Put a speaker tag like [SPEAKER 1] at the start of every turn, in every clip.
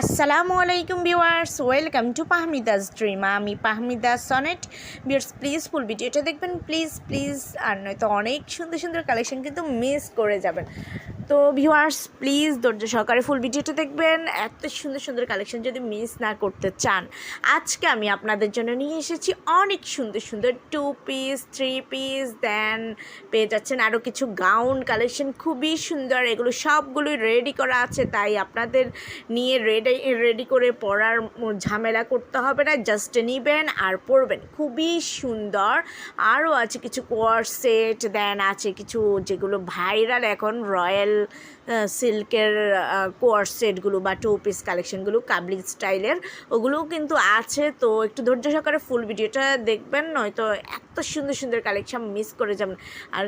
[SPEAKER 1] আসসালামু আলাইকুম viewers, welcome to Pahmida's dream. আমি Pahmida Sonet. Viewers please full ভিডিওটা দেখবেন। প্লিজ প্লিজ আর নয়তো অনেক সুন্দর সুন্দর কালেকশন কিন্তু মিস করে যাবেন। তো ভিউয়ার্স প্লিজ ধৈর্য সহকারে ফুল ভিডিওটা দেখবেন। এত সুন্দর সুন্দর কালেকশন যদি মিস না করতে চান, আজকে আমি আপনাদের জন্য নিয়ে এসেছি অনেক সুন্দর সুন্দর two piece three piece then পেয়ে যাচ্ছেন আরও কিছু গাউন কালেকশন খুবই সুন্দর, এগুলো সবগুলোই রেডি করা আছে, তাই আপনাদের নিয়ে রেডি রেডি করে পরার ঝামেলা করতে হবে না জাস্ট নেবেন আর পরবেন খুবই সুন্দর। আরও আছে কিছু কোয়ার সেট দেন আছে কিছু যেগুলো ভাইরাল এখন রয়্যাল সিল্কের কোয়ার সেটগুলো বা টু পিস কালেকশনগুলো কাবলি স্টাইলের ওগুলোও কিন্তু আছে। তো একটু ধৈর্য সহকারে ফুল ভিডিওটা দেখবেন, নয়তো এত সুন্দর সুন্দর কালেকশন মিস করে যাবেন আর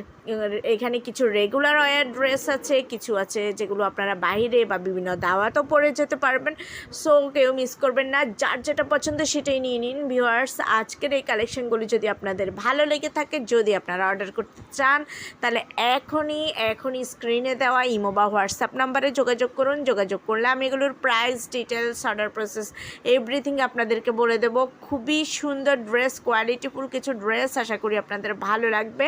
[SPEAKER 1] এখানে কিছু রেগুলার ওয়ার ড্রেস আছে, কিছু আছে যেগুলো আপনারা বাইরে বা বিভিন্ন দাওয়াতও পরে যেতে পারবেন। সো কেউ মিস করবেন না। যার যেটা পছন্দ সেটাই নিয়ে নিন। ভিউয়ার্স আজকের এই কালেকশনগুলি যদি আপনাদের ভালো লেগে থাকে, যদি আপনারা অর্ডার করতে চান, তাহলে এখনই এখনই স্ক্রিনে দেওয়া ইমো বা হোয়াটসঅ্যাপ নাম্বারে যোগাযোগ করুন। যোগাযোগ করলে আমি এগুলোর price details order process everything আপনাদেরকে বলে দেবো। খুবই সুন্দর ড্রেস কোয়ালিটিফুল কিছু ড্রেস আশা করি আপনাদের ভালো লাগবে।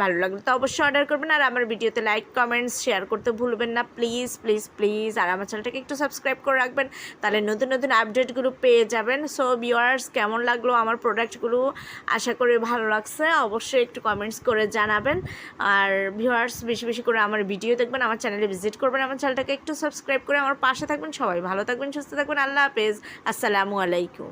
[SPEAKER 1] ভালো লাগলে তো অবশ্যই অর্ডার করবেন। আর আমার ভিডিওতে লাইক কমেন্টস শেয়ার করতে ভুলবেন না। প্লিজ প্লিজ প্লিজ আর আমার চ্যানেলটাকে একটু সাবস্ক্রাইব করে রাখবেন। তাহলে নতুন নতুন আপডেটগুলো পেয়ে যাবেন। সো ভিউয়ার্স কেমন লাগল আমার প্রোডাক্টগুলো আশা করি ভালো লাগছে। অবশ্যই একটু কমেন্টস করে জানাবেন। আর ভিউয়ার্স বেশি বেশি করে আমার ভিডিও দেখবেন, আমার চ্যানেলে ভিজিট করবেন, আমার চ্যানেলটাকে একটু সাবস্ক্রাইব করে আমার পাশে থাকবেন। সবাই ভালো থাকবেন, সুস্থ থাকবেন। আল্লাহ হাফেজ। আসসালামু আলাইকুম।